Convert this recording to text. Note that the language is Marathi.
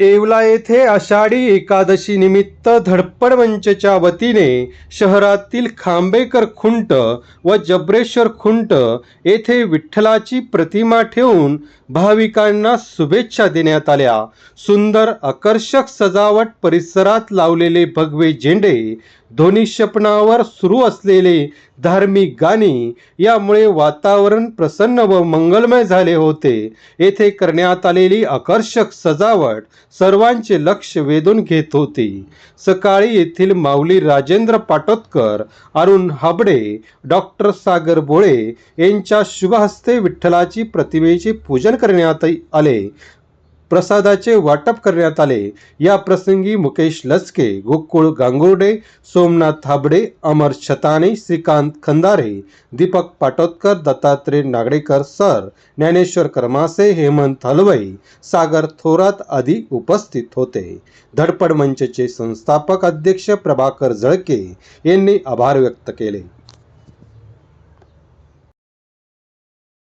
येवला येथे आषाढी एकादशी निमित्त धडपड मंचच्या वतीने शहरातील खांबेकर खुंट व जबरेश्वर खुंट येथे विठ्ठलाची प्रतिमा ठेवून भाविकांना शुभेच्छा देण्यात आल्या. सुंदर आकर्षक सजावट परिसरात लावलेले भगवे झेंडे ध्वनी सुरू असलेले धार्मिक गाणी यामुळे वातावरण प्रसन्न व मंगलमय झाले होते. येथे करण्यात आलेली आकर्षक सजावट सर्वांचे लक्ष वेधून घेत होती. सकाळी येथील माऊली राजेंद्र पाटोदकर अरुण हाबडे डॉक्टर सागर बोळे यांच्या शुभहस्ते विठ्ठलाची प्रतिमेचे पूजन करण्यात आले. प्रसादाचे वाटप करण्यात आले. या प्रसंगी मुकेश लचके गोकुळ गांगुर्डे सोमनाथ थाबडे अमर छताने श्रीकांत खंदारे दीपक पाटोदकर दत्तात्रय नागडेकर सर ज्ञानेश्वर करमासे हेमंत हलवई सागर थोरात आदी उपस्थित होते. धडपड मंचचे संस्थापक अध्यक्ष प्रभाकर जळके यांनी आभार व्यक्त केले.